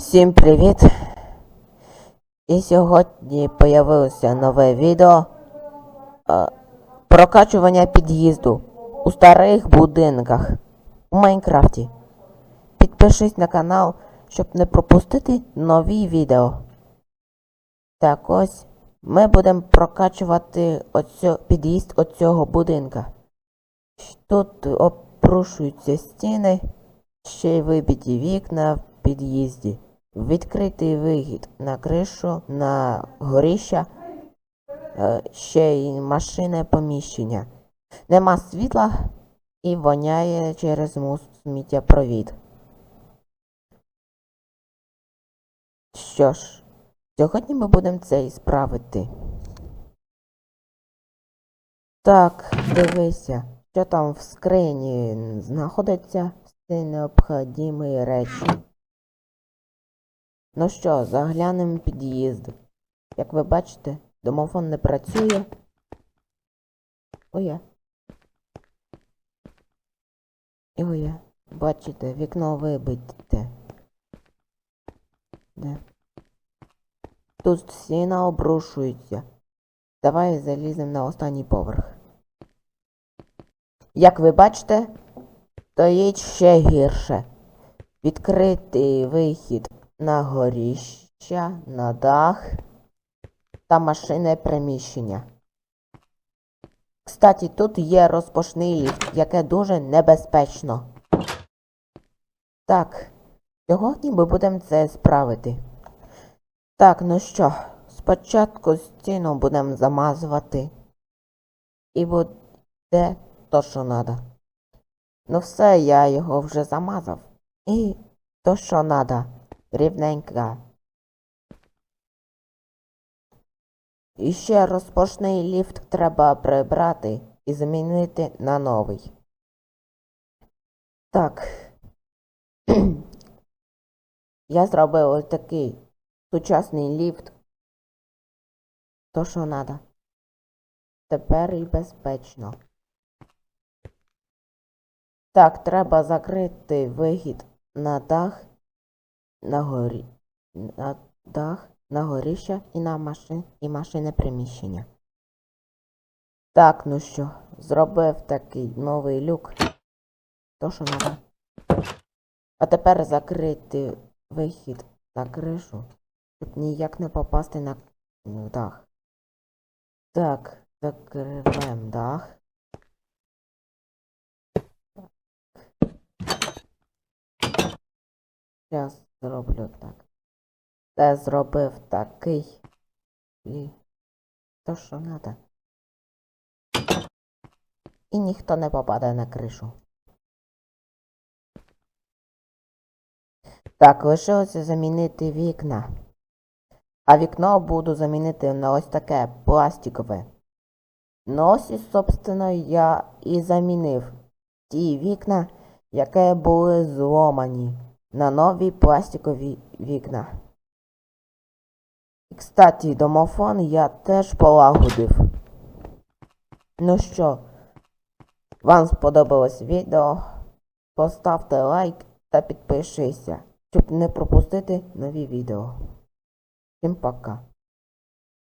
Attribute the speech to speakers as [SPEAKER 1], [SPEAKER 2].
[SPEAKER 1] Всім привіт! І сьогодні появилося нове відео е, прокачування під'їзду у старих будинках у Майнкрафті. Підпишись на канал, щоб не пропустити нові відео. Так ось ми будемо прокачувати оцю, під'їзд оцього будинка. Тут опрушуються стіни, ще й вибиті вікна в під'їзді. Відкритий вихід на кришу, на горіща, е, ще й машинне поміщення. Нема світла і воняє через мус сміттєпровід. Що ж, сьогодні ми будемо це і справити. Так, дивися, що там в скрині знаходиться всі необхідні речі. Ну що, заглянемо під'їзд. Як ви бачите, домофон не працює. Оє. І оє. Бачите, вікно вибите. Де? Тут стіна обрушується. Давай заліземо на останній поверх. Як ви бачите, стоїть ще гірше. Відкритий вихід на горіща, на дах та машинне приміщення. Кстати, тут є розпашний ліфт, яке дуже небезпечно. Так, сьогодні ми будемо це справити. Так, ну що, спочатку стіну будемо замазувати. І буде то, що треба. Ну все, я його вже замазав. І то, що треба. Рівненька. І ще розпашний ліфт треба прибрати і замінити на новий. Так. Я зробив ось такий сучасний ліфт. То, що треба. Тепер і безпечно. Так, треба закрити вихід на дах, на горі, на дах, на горіще і на машин, і машинне приміщення. Так, ну що, зробив такий новий люк. То, що треба. А тепер закрити вихід на кришу, щоб ніяк не попасти на дах. Так, закриваємо дах. Зараз зроблю так. Це зробив такий. І то, що треба. І ніхто не попаде на кришу. Так, лишилося замінити вікна. А вікно буду замінити на ось таке пластикове. Ну ось, і, собственно, я і замінив ті вікна, які були зломані на нові пластикові вікна. І, кстати, домофон я теж полагодив. Ну що, вам сподобалось відео? Поставте лайк та підпишіться, щоб не пропустити нові відео. Всім пока.